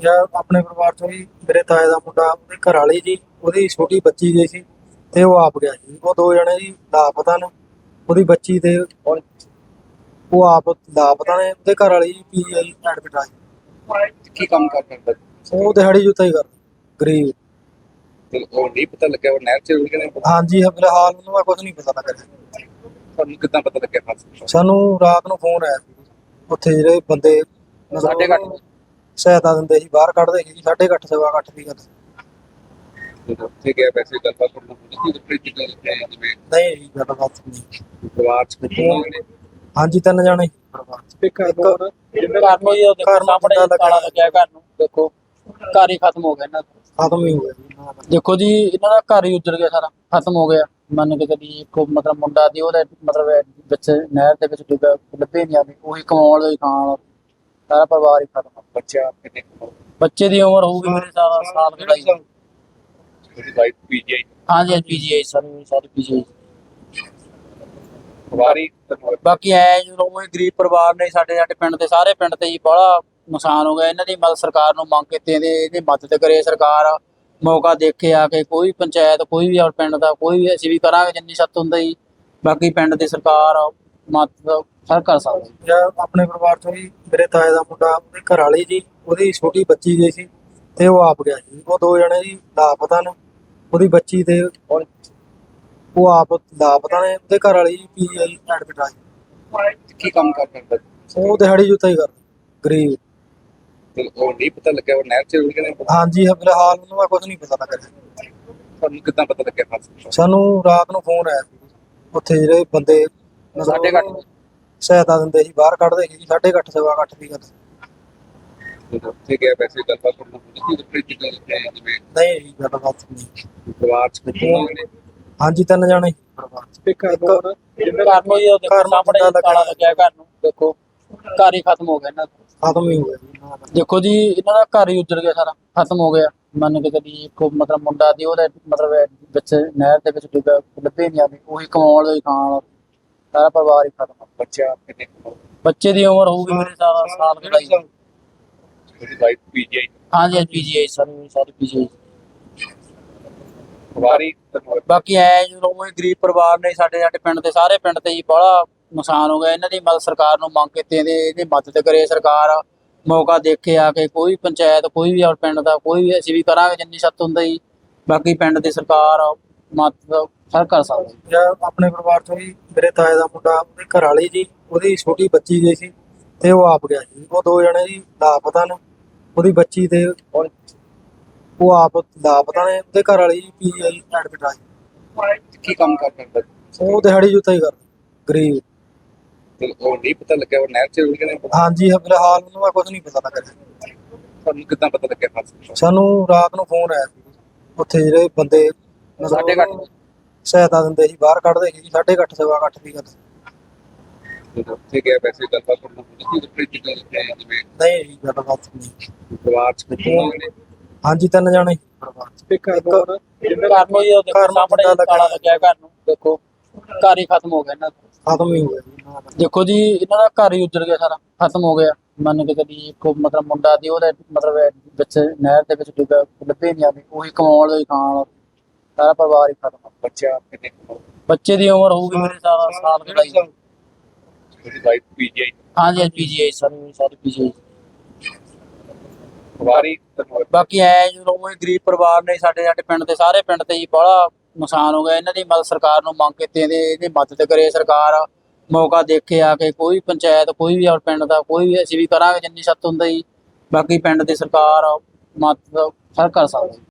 ਜਾਂ ਆਪਣੇ ਪਰਿਵਾਰ ਚੋਂ ਹੀ ਮੇਰੇ ਤਾਏ ਦਾ ਮੁੰਡਾ ਉਹਦੇ ਘਰ ਵਾਲੀ ਜੀ ਉਹਦੀ ਛੋਟੀ ਬੱਚੀ ਗਈ ਸੀ ਤੇ ਉਹ ਆਪ ਗਿਆ ਜੀ ਉਹ ਦੋ ਜਣੇ ਜੀ ਲਾਪਤਾ ਨੇ। ਉਹਦੀ ਬੱਚੀ ਤੇ ਉਹ ਉਹ ਆਪ ਲਾਪਤਾ ਨੇ। ਉਹਦੇ ਘਰ ਵਾਲੀ ਜੀ ਪੀਜੀਆਈ ਐਡਮਿਟ ਆ ਜੀ। ਕੀ ਕੰਮ ਕਰਦਾ ਹੁੰਦਾ ਉਹ ਦਿਹਾੜੀ ਜੁੱਤਾ ਹੀ ਕਰਦਾ। ਗਰੀਬ। ਤੇ ਉਹ ਨਹੀਂ ਪਤਾ ਲੱਗਿਆ ਉਹ ਨਹਿਰ ਚ ਰੁੜ ਗਏ ਨੇ? ਹਾਂਜੀ ਫਿਲਹਾਲ ਉਹਨੂੰ ਮੈਂ ਕੁਝ ਨਹੀਂ ਪਤਾ ਲੱਗ ਰਿਹਾ ਤੁਹਾਨੂੰ ਕਿੱਦਾਂ ਪਤਾ ਲੱਗਿਆ? ਸਾਨੂੰ ਰਾਤ ਨੂੰ ਫੋਨ ਆਇਆ ਸੀ। ਉੱਥੇ ਜਿਹੜੇ ਬੰਦੇ ਮਤਲਬ ਸਾਢੇ ਕੁ ਅੱਠ? ਸਹਾਇਤਾ ਦਿੰਦੇ ਸੀ ਬਾਹਰ ਕੱਢਦੇ ਸੀ ਸਾਢੇ ਕੁ ਅੱਠ ਸਵਾ ਕੁ ਅੱਠ ਦੀ ਗੱਲ। ਜਦੋਂ ਉੱਥੇ ਗਿਆ ਵੈਸੇ ਗੱਲਬਾਤ ਤੁਹਾਨੂੰ ਹੋਈ ਸੀ ਉੱਪਰ ਕਿੱਦਾਂ ਲੱਗਿਆ ਜਿਵੇਂ ਨਹੀਂ ਜੀ ਗੱਲਬਾਤ ਨਹੀਂ। ਪਰਿਵਾਰ ਚ ਕਿੰਨੇ ਨੇ ਹਾਂਜੀ ਤਿੰਨ ਜਾਣੇ ਸੀ। ਪਰਿਵਾਰ ਚ ਇੱਕ ਘਰ ਨੂੰ ਹੀ ਦੇਖੋ ਘਰ ਨੂੰ ਸਾਹਮਣੇ ਬੰਦਾ ਤਾਲਾ ਲੱਗਿਆ। ਲੱਗਿਆ ਘਰ ਨੂੰ। ਦੇਖੋ। ਘਰ ਹੀ ਖਤਮ ਹੋ ਗਿਆ ਇਹਨਾਂ ਦਾ। ਖਤਮ ਹੀ ਹੋ ਗਿਆ ਜੀ ਇਹਨਾਂ ਦਾ। ਦੇਖੋ ਜੀ ਇਹਨਾਂ ਦਾ ਘਰ ਹੀ ਉੱਜੜ ਗਿਆ ਸਾਰਾ ਖਤਮ ਹੋ ਗਿਆ। ਮੰਨ ਕੇ ਚੱਲੀ ਇੱਕ ਮਤਲਬ ਮੁੰਡਾ ਦੀ ਉਹਦੇ ਮਤਲਬ ਵਿੱਚ ਨਹਿਰ ਦੇ ਵਿੱਚ ਡੁੱਬਿਆ ਲੱਭੇ ਨਹੀਂ ਆਵੇ ਉਹੀ ਕਮਾਉਣ ਲਈ ਖਾਣ ਵਾਲਾ। ਸਾਰਾ ਪਰਿਵਾਰ ਹੀ ਖਤਮ ਬੱਚਾ ਕਿੰਨੇ ਕੁ? ਬੱਚੇ ਦੀ ਉਮਰ ਹੋਊਗੀ ਮੇਰੇ ਸਾਲ ਸਾਲ ਕਢਾਈ ਉਹਦੀ ਵਾਈਫ ਪੀਜੀਆਈ ਹਾਂਜੀ ਹਾਂਜੀ ਪੀਜੀਆਈ ਸਾਰੀ ਸਾਰੀ ਪੀਜੀਆਈ ਵਾਰੀ ਬਾਕੀ ਐ ਜਦੋਂ ਉਹ ਗਰੀਬ ਪਰਿਵਾਰ ਨੇ ਸਾਡੇ ਸਾਡੇ ਪਿੰਡ ਦੇ ਸਾਰੇ ਪਿੰਡ ਤੇ ਜੀ ਬੜਾ ਨੁਕਸਾਨ ਹੋ ਗਿਆ। ਇਹਨਾਂ ਦੀ ਮਦਦ ਸਰਕਾਰ ਨੂੰ ਮੰਗ ਕੀਤੀ ਇਹਦੇ ਇਹਦੀ ਮਦਦ ਕਰੇ ਸਰਕਾਰ। ਮੌਕਾ ਦੇਖੇ ਆ ਕੇ ਕੋਈ ਪੰਚਾਇਤ ਕੋਈ ਵੀ ਔਰ ਪਿੰਡ ਦਾ ਕੋਈ ਵੀ ਅਸੀਂ ਵੀ ਕਰਾਂਗੇ ਜਿੰਨੀ ਸੱਤ ਹੁੰਦਾ। ਜੀ ਬਾਕੀ ਪਿੰਡ ਦੀ ਸਰਕਾਰ ਮਦਦ ਹਰ ਕਰ ਸਕਦੀ ਜਾਂ। ਆਪਣੇ ਪਰਿਵਾਰ ਚੋਂ ਹੀ ਮੇਰੇ ਤਾਏ ਦਾ ਮੁੰਡਾ ਉਹਦੇ ਘਰ ਵਾਲੀ ਜੀ ਉਹਦੀ ਛੋਟੀ ਬੱਚੀ ਗਈ ਸੀ ਤੇ ਉਹ ਆਪ ਗਿਆ ਜੀ ਉਹ ਦੋ ਜਣੇ ਜੀ ਲਾਪਤਾ ਨੇ। ਉਹਦੀ ਬੱਚੀ ਤੇ ਉਹ ਉਹ ਆਪ ਲਾਪਤਾ ਨੇ। ਉਹਦੇ ਘਰ ਵਾਲੀ ਜੀ ਪੀਜੀਆਈ ਐਡਮਿਟ ਆ ਜੀ। ਕੀ ਕੰਮ ਕਰਦਾ ਹੁੰਦਾ ਉਹ ਦਿਹਾੜੀ ਜੁੱਤਾ ਹੀ ਕਰਦਾ। ਗਰੀਬ। ਤੇ ਉਹ ਨਹੀਂ ਪਤਾ ਲੱਗਿਆ ਉਹ ਨਹਿਰ ਚ ਰੁੜ ਗਏ ਨੇ? ਹਾਂਜੀ ਫਿਲਹਾਲ ਉਹਨੂੰ ਮੈਂ ਕੁਝ ਨਹੀਂ ਪਤਾ ਲੱਗ ਰਿਹਾ ਤੁਹਾਨੂੰ ਕਿੱਦਾਂ ਪਤਾ ਲੱਗਿਆ? ਸਾਨੂੰ ਰਾਤ ਨੂੰ ਫੋਨ ਆਇਆ ਸੀ। ਉੱਥੇ ਜਿਹੜੇ ਬੰਦੇ ਅੱਠ? ਸਹਾਇਤਾ ਦਿੰਦੇ ਸੀ ਬਾਹਰ ਕੱਢਦੇ ਸੀ ਸਾਢੇ ਕੁ ਅੱਠ ਸਵਾ ਅੱਠ ਦੀ ਗੱਲ। ਉੱਥੇ ਗਿਆ ਵੈਸੇ ਗੱਲਬਾਤ ਤੁਹਾਨੂੰ ਉੱਪਰ ਕਿੱਦਾਂ ਲੱਗਿਆ ਜਿਵੇਂ। ਨਹੀਂ ਜੀ ਗੱਲਬਾਤ ਨਹੀਂ। ਪਰਿਵਾਰ ਚ ਕਿੰਨੇ ਹਾਂਜੀ ਤਿੰਨ ਜਾਣੇ। ਪਰਿਵਾਰ ਚ ਘਰ ਨੂੰ ਹੀ ਉਹ ਦੇਖੋ ਘਰ ਨੂੰ ਸਾਹਮਣੇ ਤਾਲਾ ਲੱਗਿਆ। ਘਰ ਨੂੰ ਦੇਖੋ। ਘਰ ਹੀ ਖਤਮ ਹੋ ਗਿਆ ਇਹਨਾਂ ਦਾ। ਖਤਮ ਹੀ ਹੋ ਗਿਆ। ਦੇਖੋ ਜੀ ਇਹਨਾਂ ਦਾ ਘਰ ਹੀ ਉੱਜੜ ਗਿਆ ਸਾਰਾ ਖਤਮ ਹੋ ਗਿਆ। ਮੰਨ ਕੇ ਇੱਕ ਮਤਲਬ ਮੁੰਡਾ ਦੀ ਉਹਦੇ ਮਤਲਬ ਵਿੱਚ ਨਹਿਰ ਦੇ ਵਿੱਚ ਡੁੱਬਿਆ ਲੱਭੇ ਨਹੀਂ ਆਵੇ ਉਹੀ ਕਮਾਉਣ ਲਈ ਖਾਣ ਵਾਲਾ। ਸਾਰਾ ਪਰਿਵਾਰ ਹੀ ਖਤਮ ਬੱਚਾ ਕਿੰਨੇ ਕੁ? ਬੱਚੇ ਦੀ ਉਮਰ ਹੋਊਗੀ ਮੇਰੇ ਸਾਲ ਸਾਲ ਕਢਾਈ ਉਹਦੀ ਵਾਈਫ ਪੀਜੀਆਈ ਹਾਂਜੀ ਪੀਜੀਆਈ ਸਾਰੀ ਸਾਰੀ ਪੀਜੀਆਈ ਵਾਰੀ ਬਾਕੀ ਐ ਜਦੋਂ ਉਹ ਗਰੀਬ ਪਰਿਵਾਰ ਨੇ ਸਾਡੇ ਸਾਡੇ ਪਿੰਡ ਦੇ ਸਾਰੇ ਪਿੰਡ ਤੇ ਜੀ ਬੜਾ ਨੁਕਸਾਨ ਹੋ ਗਿਆ। ਇਹਨਾਂ ਦੀ ਮਦਦ ਸਰਕਾਰ ਨੂੰ ਮੰਗ ਕੀਤੀ ਇਹਦੇ ਇਹਦੀ ਮਦਦ ਕਰੇ ਸਰਕਾਰ। ਮੌਕਾ ਦੇਖੇ ਆ ਕੇ ਕੋਈ ਪੰਚਾਇਤ ਕੋਈ ਵੀ ਔਰ ਪਿੰਡ ਦਾ ਕੋਈ ਵੀ ਅਸੀਂ ਵੀ ਕਰਾਂਗੇ ਜਿੰਨੀ ਸੱਤ ਹੁੰਦਾ। ਜੀ ਬਾਕੀ ਪਿੰਡ ਦੀ ਸਰਕਾਰ ਮਦਦ ਹਰ ਕਰ ਸਕਦੀ ਜਾਂ ਆਪਣੇ ਪਰਿਵਾਰ ਚੋਂ ਹੀ ਮੇਰੇ ਤਾਏ ਦਾ ਮੁੰਡਾ ਉਹਦੇ ਘਰ ਵਾਲੀ ਜੀ ਉਹਦੀ ਛੋਟੀ ਬੱਚੀ ਗਈ ਸੀ ਤੇ ਉਹ ਆਪ ਗਿਆ ਜੀ ਉਹ ਦੋ ਜਣੇ ਜੀ ਲਾਪਤਾ ਨੇ ਉਹਦੀ ਬੱਚੀ ਤੇ ਉਹ ਉਹ ਆਪ ਲਾਪਤਾ ਨੇ ਉਹਦੇ ਘਰ ਵਾਲੀ ਜੀ ਪੀਜੀਆਈ ਐਡਮਿਟ ਆ ਜੀ। ਕੀ ਕੰਮ ਕਰਦਾ ਹੁੰਦਾ ਉਹ ਦਿਹਾੜੀ ਜੁੱਤਾ ਹੀ ਕਰਦਾ ਗਰੀਬ। ਤੇ ਉਹ ਨਹੀਂ ਪਤਾ ਲੱਗਿਆ ਉਹ ਨਹਿਰ ਚ ਰੁੜ ਗਏ ਨੇ? ਹਾਂਜੀ ਫਿਲਹਾਲ ਉਹਨੂੰ ਮੈਂ ਕੁਝ ਨਹੀਂ ਪਤਾ ਲੱਗ ਰਿਹਾ ਤੁਹਾਨੂੰ ਕਿੱਦਾਂ ਪਤਾ ਲੱਗਿਆ? ਸਾਨੂੰ ਰਾਤ ਨੂੰ ਫੋਨ ਆਇਆ ਸੀ। ਉੱਥੇ ਜਿਹੜੇ ਬੰਦੇ ਕੁ ਅੱਠ? ਸਹਾਇਤਾ ਦਿੰਦੇ ਸੀ ਬਾਹਰ ਕੱਢਦੇ ਸੀ ਸਾਢੇ ਕੁ ਅੱਠ ਸਵਾ ਅੱਠ ਦੀ ਗੱਲ। ਜਦੋਂ ਉੱਥੇ ਗਿਆ ਵੈਸੇ ਗੱਲਬਾਤ ਤੁਹਾਨੂੰ ਹੋਈ ਸੀ ਉੱਪਰ ਕਿੱਦਾਂ ਲੱਗਿਆ ਜਿਵੇਂ ਨਹੀਂ ਜੀ ਗੱਲਬਾਤ ਨਹੀਂ। ਪਰਿਵਾਰ ਚ ਕਿੰਨੇ ਨੇ ਹਾਂਜੀ ਤਿੰਨ ਜਾਣੇ। ਸੀ ਪਰਿਵਾਰ ਚ। ਘਰ ਨੂੰ ਹੀ ਉਹ ਦੇਖੋ ਘਰ ਨੂੰ ਸਾਹਮਣੇ ਬੰਦਾ ਤਾਲਾ ਲੱਗਿਆ। ਲੱਗਿਆ ਘਰ ਨੂੰ। ਦੇਖੋ ਘਰ ਹੀ ਖਤਮ ਹੋ ਗਿਆ ਇਹਨਾਂ ਦਾ। ਖਤਮ ਹੀ ਹੋ ਗਿਆ ਜੀ ਇਹਨਾਂ ਦਾ। ਦੇਖੋ ਜੀ ਇਹਨਾਂ ਦਾ ਘਰ ਹੀ ਉੱਜੜ ਗਿਆ ਸਾਰਾ ਖਤਮ ਹੋ ਗਿਆ। ਮੰਨ ਕੇ ਚੱਲੀ ਇੱਕ ਮਤਲਬ ਮੁੰਡਾ ਦੀ ਉਹਦੇ ਮਤਲਬ ਵਿੱਚ ਨਹਿਰ ਦੇ ਵਿੱਚ ਡੁੱਬਿਆ ਲੱਭੇ ਨਹੀਂ ਆਵੇ ਉਹੀ ਕਮਾਉਣ ਲਈ ਖਾਣ ਵਾਲਾ। ਸਾਰਾ ਪਰਿਵਾਰ ਹੀ ਖਤਮ ਬੱਚਾ ਕਿੰਨੇ ਕੁ? ਬੱਚੇ ਦੀ ਉਮਰ ਹੋਊਗੀ ਮੇਰੇ ਸਾਲ ਸਾਲ ਕਢਾਈ ਉਹਦੀ ਵਾਈਫ ਪੀਜੀਆਈ ਹਾਂਜੀ ਪੀਜੀਆਈ ਸਾਰੀ ਸਾਰੀ ਪੀਜੀਆਈ ਵਾਰੀ ਬਾਕੀ ਐ ਜਦੋਂ ਉਹ ਗਰੀਬ ਪਰਿਵਾਰ ਨੇ ਸਾਡੇ ਸਾਡੇ ਪਿੰਡ ਦੇ ਸਾਰੇ ਪਿੰਡ ਤੇ ਜੀ ਬੜਾ ਨੁਕਸਾਨ ਹੋ ਗਿਆ। ਇਹਨਾਂ ਦੀ ਮਦਦ ਸਰਕਾਰ ਨੂੰ ਮੰਗ ਕੀਤੀ ਇਹਦੇ ਇਹਦੀ ਮਦਦ ਕਰੇ ਸਰਕਾਰ। ਮੌਕਾ ਦੇਖੇ ਆ ਕੇ ਕੋਈ ਪੰਚਾਇਤ ਕੋਈ ਵੀ ਔਰ ਪਿੰਡ ਦਾ ਕੋਈ ਵੀ ਅਸੀਂ ਵੀ ਕਰਾਂਗੇ ਜਿੰਨੀ ਸੱਤ ਹੁੰਦਾ। ਜੀ ਬਾਕੀ ਪਿੰਡ ਦੀ ਸਰਕਾਰ ਮਦਦ ਹਰ ਕਰ ਸਕਦੀ।